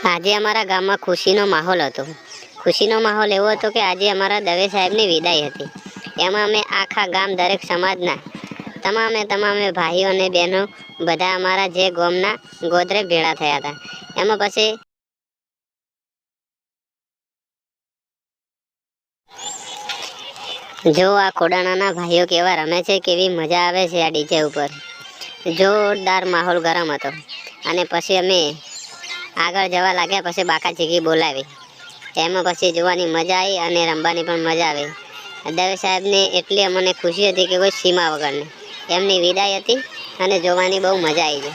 આજે અમારા ગામમાં ખુશીનો માહોલ હતો. ખુશીનો માહોલ એવો હતો કે આજે અમારા દવે સાહેબની વિદાય હતી. એમાં અમે આખા ગામ દરેક સમાજના તમામે તમામે ભાઈઓ અને બહેનો બધા અમારા જે ગોમના ગોદરે ભેળા થયા હતા. એમાં પછી જો આ ખોડાણાના ભાઈઓ કેવા રમે છે, કેવી મજા આવે છે આ ડીજે ઉપર. જોરદાર માહોલ ગરમ હતો. અને પછી અમે આગળ જવા લાગ્યા પછી બાકા ચીકી બોલાવી. એમાં પછી જોવાની મજા આવી અને રમવાની પણ મજા આવી. દવે સાહેબને એટલી અમને ખુશી હતી કે કોઈ સીમા વગરની. એમની વિદાય હતી અને જોવાની બહુ મજા આવી છે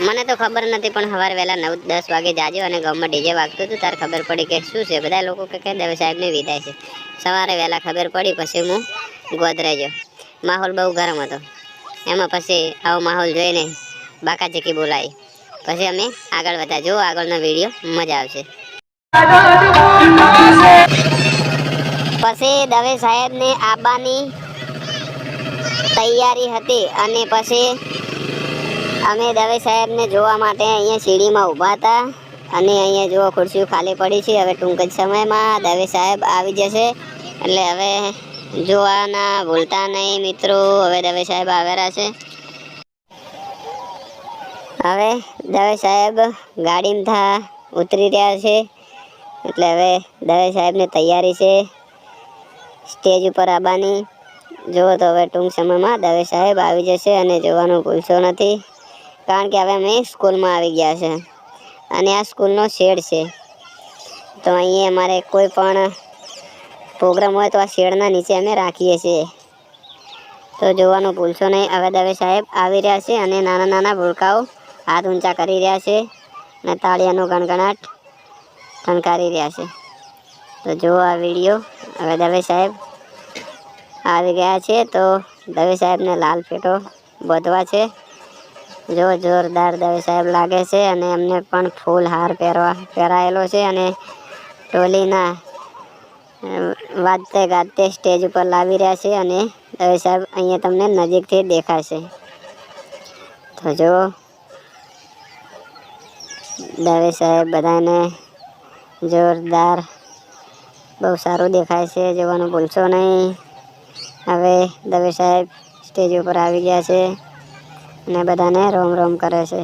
મને તો ખબર નથી પણ સવારે વહેલા નવ, દસ વાગે જાજો અને ગામમાં ડીજે વાગતું હતું, ત્યારે ખબર પડી કે શું છે? બધા લોકો કે દવે સાહેબની વિદાય છે. સવારે વહેલા ખબર પડી પછી હું ગોધરાઈ ગયો. માહોલ બહુ ગરમ હતો. એમાં પછી આવો માહોલ જોઈને બાકા ચીકી બોલાવી. પછી અમે આગળ વધ્યા જો આગળનો વીડિયો મજા આવશે. પછી દવે સાહેબને આવવાની તૈયારી હતી અને પછી અમે દવે સાહેબને જોવા માટે અહીંયા સીડીમાં ઊભા હતા અને અહીંયા જુઓ, ખુરશીઓ ખાલી પડી છે. હવે ટૂંક જ સમયમાં દવે સાહેબ આવી જશે. એટલે હવે જોવાના ભૂલતા નહીં મિત્રો, હવે દવે સાહેબ આવેલા છે. હવે દવે સાહેબ ગાડીમાં થા ઉતરી રહ્યા છે. એટલે હવે દવે સાહેબની તૈયારી છે. સ્ટેજ ઉપર આવવાની જુઓ તો હવે ટૂંક સમયમાં દવે સાહેબ આવી જશે અને જોવાનું ભૂલશો નથી. કારણ કે હવે અમે સ્કૂલમાં આવી ગયા છે. અને આ સ્કૂલનો શેડ છે. તો અહીંયા અમારે કોઈ પણ પ્રોગ્રામ હોય તો આ શેડના નીચે અમે રાખીએ છીએ. તો જોવાનું ભૂલશો નહીં. હવે દવે સાહેબ આવી રહ્યા છે અને નાના નાના ભૂલકાઓ હાથ ઊંચા કરી રહ્યા છે અને તાળિયાનો ગણગણાટ ટંકારી રહ્યા છે. તો જુઓ આ વીડિયો. હવે દવે સાહેબ આવી ગયા છે તો દવે સાહેબને લાલ ફેટો બધવા છે. જો જોરદાર દવે સાહેબ લાગે છે અને એમને પણ ફૂલ હાર પહેરવા પહેરાયેલો છે અને ટોલીના વાજતે ગાજતે સ્ટેજ ઉપર લાવી રહ્યા છે અને દવે સાહેબ અહીંયા તમને નજીકથી દેખાશે. તો જો દવે સાહેબ બધાને જોરદાર બહુ સારું દેખાય છે, જોવાનું ભૂલશો નહીં. હવે દવે સાહેબ સ્ટેજ ઉપર આવી ગયા છે અને બધાને રોમ રોમ કરે છે.